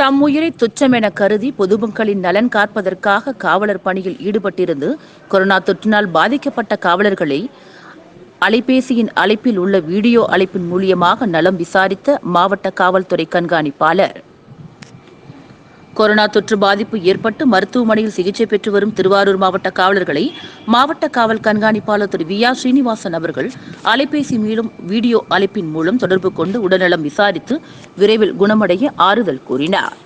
தம் உயிரை துச்சமென கருதி பொதுமக்களின் நலன் காப்பதற்காக காவலர் பணியில் ஈடுபட்டிருந்து கொரோனா தொற்றினால் பாதிக்கப்பட்ட காவலர்களை அலைபேசியின் அழைப்பில் உள்ள வீடியோ அழைப்பின் மூலியமாக நலம் விசாரித்த மாவட்ட காவல்துறை கண்காணிப்பாளர். கொரோனா தொற்று பாதிப்பு ஏற்பட்டு மருத்துவமனையில் சிகிச்சை பெற்று வரும் திருவாரூர் மாவட்ட காவலர்களை மாவட்ட காவல் கண்காணிப்பாளர் திரு வி ஆர் ஸ்ரீனிவாசன் அவர்கள் அலைபேசி மீளும் வீடியோ அழைப்பின் மூலம் தொடர்பு கொண்டு உடல்நலம் விசாரித்து விரைவில் குணமடைய ஆறுதல் கூறினார்.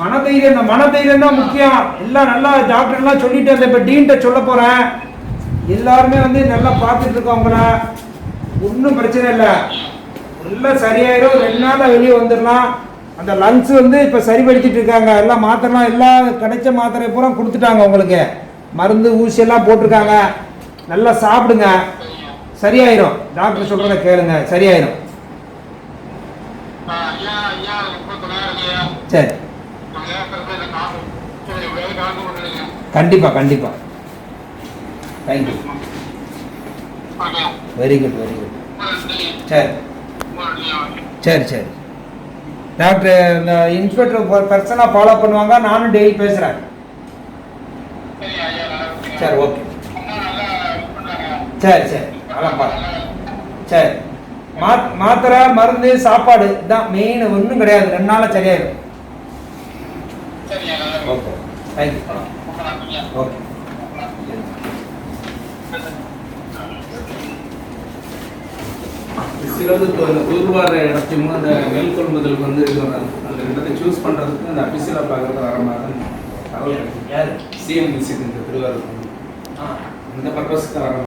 மனதைரியம் இந்த மனதைரியம் தான் முக்கியம். எல்லாம் நல்லா டாக்டர்லாம் சொல்லிட்டு இருந்தேன் இப்போ டீன்ட்ட சொல்ல போகிறேன் எல்லாருமே வந்து நல்லா பார்த்துட்டு இருக்கோம் உங்களை ஒன்றும் பிரச்சனை இல்லை. நல்லா சரியாயிரும் ரெண்டு நாளில் வெளியே வந்துடலாம். அந்த லங்ஸ் வந்து இப்போ சரிப்படுத்திட்டு இருக்காங்க. எல்லாம் மாத்திரலாம் எல்லாம் கிடைச்ச மாத்திரை பூரா கொடுத்துட்டாங்க உங்களுக்கு. மருந்து ஊசி எல்லாம் போட்டிருக்காங்க. நல்லா சாப்பிடுங்க. சரியாயிரும். டாக்டர் சொல்கிறத கேளுங்க. சரியாயிரும். சரி. கண்டிப்பாக கண்டிப்பாக thank you very good very good சரி. சரி சரி. டாக்டர் இந்த இன்ஸ்பெக்டர் பர்சனாக ஃபாலோ பண்ணுவாங்க. நானும் டெய்லி பேசுகிறேன் சரி ஓகே சரி சரி. நல்லா பாரு சரி. மா மாத்திரை மருந்து சாப்பாடு தான் மெயின் ஒன்றும் கிடையாது. ரெண்டு நாளாக சரியாயிடும் ஓகே தேங்க்யூ ஓகே சிலது இப்போ இந்த தூர்வார இடத்தையும் அந்த நெல் கொள்முதலுக்கு வந்து. அந்த இடத்தை சூஸ் பண்ணுறதுக்கு அந்த அபிஷியலாக பார்க்குறது வர மாதிரி தகவல் யாரு? சிஎம் விசிட் இந்த திருவாரூர். இந்த பர்பஸ்க்கு வர